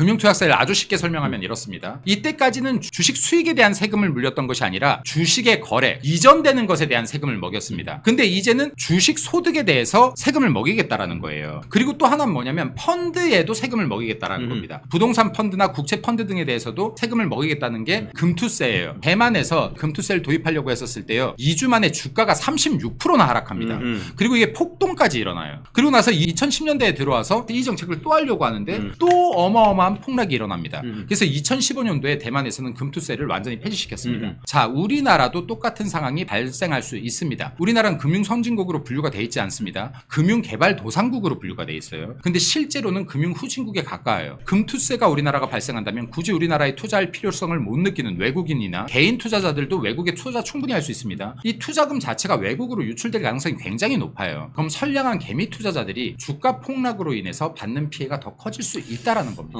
금융투약세를 아주 쉽게 설명하면 이렇습니다. 이때까지는 주식 수익에 대한 세금을 물렸던 것이 아니라 주식의 거래, 이전되는 것에 대한 세금을 먹였습니다. 근데 이제는 주식 소득에 대해서 세금을 먹이겠다라는 거예요. 그리고 또 하나는 뭐냐면 펀드에도 세금을 먹이겠다라는 음. 겁니다. 부동산 펀드나 국채 펀드 등에 대해서도 세금을 먹이겠다는 게 금투세예요. 대만에서 금투세를 도입하려고 했었을 때요. 2주 만에 주가가 36%나 하락합니다. 음, 음. 그리고 이게 폭동까지 일어나요. 그리고 나서 2010년대에 들어와서 이 정책을 또 하려고 하는데 음. 또 어마어마한 폭락이 일어납니다. 음. 그래서 2015년도에 대만에서는 금투세를 완전히 폐지시켰습니다. 음. 자, 우리나라도 똑같은 상황이 발생할 수 있습니다. 우리나라는 금융 선진국으로 분류가 돼 있지 않습니다. 금융 개발 도상국으로 분류가 돼 있어요. 근데 실제로는 금융 후진국에 가까워요. 금투세가 우리나라가 발생한다면 굳이 우리나라에 투자할 필요성을 못 느끼는 외국인이나 개인 투자자들도 외국에 투자 충분히 할 수 있습니다. 이 투자금 자체가 외국으로 유출될 가능성이 굉장히 높아요. 그럼 선량한 개미 투자자들이 주가 폭락으로 인해서 받는 피해가 더 커질 수 있다라는 겁니다.